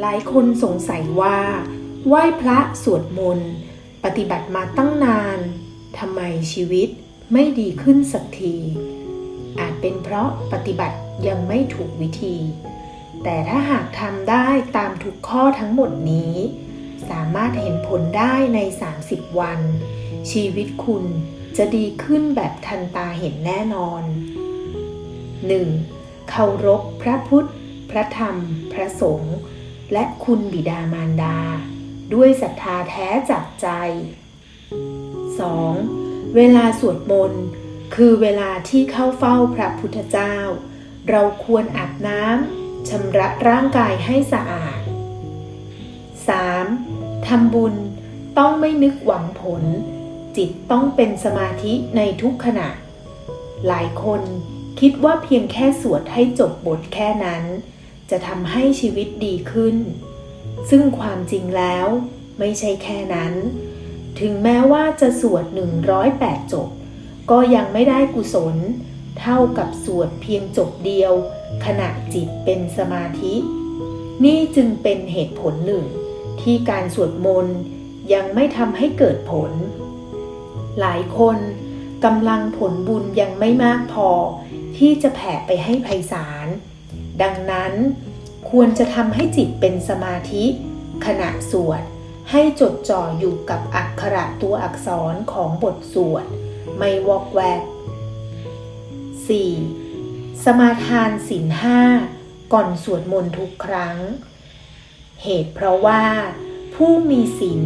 หลายคนสงสัยว่า ไหว้พระสวดมนต์ ปฏิบัติมาตั้งนานทำไมชีวิตไม่ดีขึ้นสักที อาจเป็นเพราะปฏิบัติยังไม่ถูกวิธี แต่ถ้าหากทำได้ตามทุกข้อทั้งหมดนี้ สามารถเห็นผลได้ใน 30 วัน ชีวิตคุณจะดีขึ้นแบบทันตาเห็นแน่นอน 1. เคารพพระพุทธ พระธรรม พระสงฆ์ และคุณบิดามารดา ด้วยศรัทธาแท้จากใจ 2. เวลาสวดมนต์คือเวลาที่เข้าเฝ้าพระพุทธเจ้า เราควรอาบน้ำชำระร่างกายให้สะอาด 3. ทำบุญต้องไม่นึกหวังผล จิตต้องเป็นสมาธิในทุกขณะ หลายคนคิดว่าเพียงแค่สวดให้จบบทแค่นั้น จะทำให้ชีวิตดีขึ้น ซึ่งความจริงแล้วไม่ใช่แค่นั้น ถึงแม้ว่าจะสวด 108 จบ ก็ยังไม่ได้กุศล เท่ากับสวดเพียงจบเดียว ขณะจิตเป็นสมาธิ นี่จึงเป็นเหตุผลหนึ่ง ที่การสวดมนต์ยังไม่ทำให้เกิดผล หลายคนกำลังผลบุญยังไม่มากพอ ที่จะแผ่ไปให้ไพศาล ดังนั้น ควรจะทำให้จิตเป็นสมาธิ ขณะสวด ให้จดจ่ออยู่กับอักขระตัวอักษรของบทสวด ไม่วอกแวก 4. สมาทานศีลห้าก่อนสวดมนต์ทุกครั้ง เหตุเพราะว่า ผู้มีศีล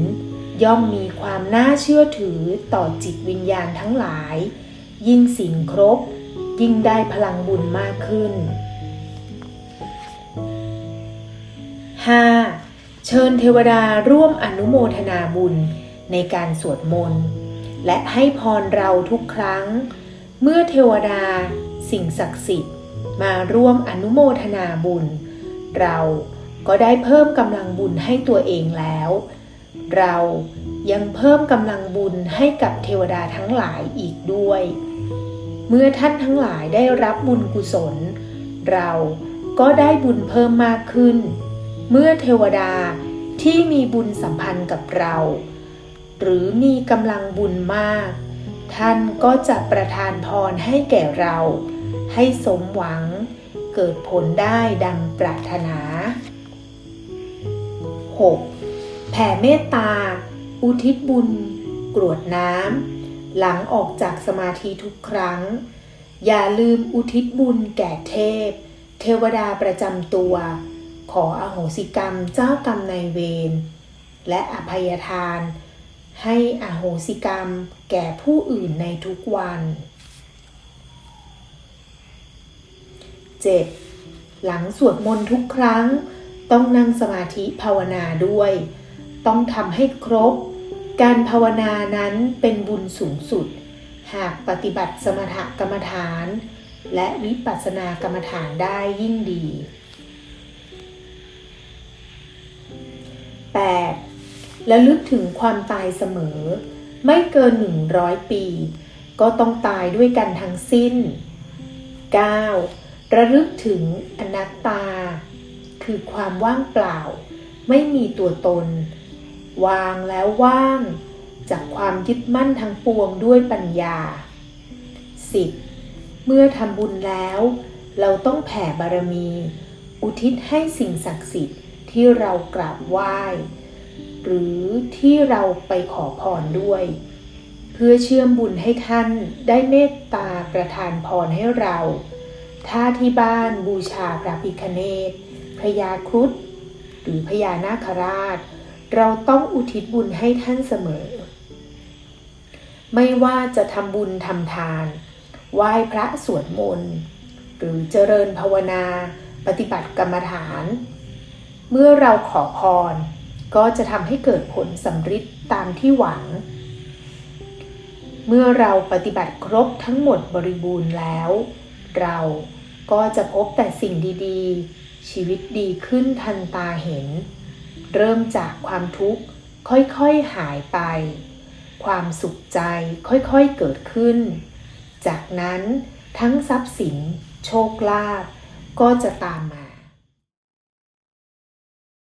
ย่อมมีความน่าเชื่อถือต่อจิตวิญญาณทั้งหลาย ยิ่งศีลครบ ยิ่งได้พลังบุญมากขึ้น 5. เชิญเทวดาร่วมอนุโมทนาบุญในการสวดมนต์ และให้พรเราทุกครั้ง เมื่อเทวดา สิ่งศักดิ์สิทธิ์ มาร่วมอนุโมทนาบุญ เราก็ได้เพิ่มกำลังบุญให้ตัวเองแล้ว เรายังเพิ่มกำลังบุญให้กับเทวดาทั้งหลายอีกด้วย เมื่อท่านทั้งหลายได้รับบุญกุศล เราก็ได้บุญเพิ่มมากขึ้น เมื่อเทวดาที่มีบุญสัมพันธ์กับเรา หรือมีกำลังบุญมาก ท่านก็จะประทานพรให้แก่เรา ให้สมหวังเกิดผลได้ดังปรารถนา 6. แผ่เมตตา อุทิศบุญ กรวดน้ำหลังออกจากสมาธิทุกครั้ง อย่าลืมอุทิศบุญแก่เทพ เทวดาประจำตัว ขออโหสิกรรมเจ้ากรรมนายเวรและอภัยทาน ให้อโหสิกรรมแก่ผู้อื่นในทุกวัน 7. หลังสวดมนต์ทุกครั้ง ต้องนั่งสมาธิภาวนาด้วย ต้องทำให้ครบ การภาวนานั้นเป็นบุญสูงสุด หากปฏิบัติสมถกรรมฐาน และวิปัสสนากรรมฐานได้ยิ่งดี 8. และลึกถึงความตายเสมอ ไม่เกิน 100 ปี ก็ต้องตายด้วยกันทั้งสิ้น 9. ระลึกถึงอนัตตา คือความว่างเปล่า ไม่มีตัวตน วางแล้วว่าง จากความยึดมั่นทั้งปวงด้วยปัญญา 10. เมื่อทำบุญแล้ว เราต้องแผ่บารมี อุทิศให้สิ่งศักดิ์สิทธิ์ ที่เรากราบไหว้ หรือที่เราไปขอพรด้วย เพื่อเชื่อมบุญให้ท่านได้เมตตาประทานพรให้เรา ถ้าที่บ้านบูชาพระพิคเนตพระยาครุฑหรือพญานาคราช เราต้องอุทิศบุญให้ท่านเสมอ ไม่ว่าจะทำบุญทำทาน ไหว้พระสวดมนต์ หรือเจริญภาวนา ปฏิบัติกรรมฐาน เมื่อเราขอพร ก็จะทำให้เกิดผลสำฤทธิ์ตามที่หวัง เมื่อเราปฏิบัติครบทั้งหมดบริบูรณ์แล้ว เราก็จะพบแต่สิ่งดีๆ ชีวิตดีขึ้นทันตาเห็น เริ่มจากความทุกข์ค่อยๆหายไป ความสุขใจค่อยๆเกิดขึ้น จากนั้นทั้งทรัพย์สิน โชคลาภก็จะตามมา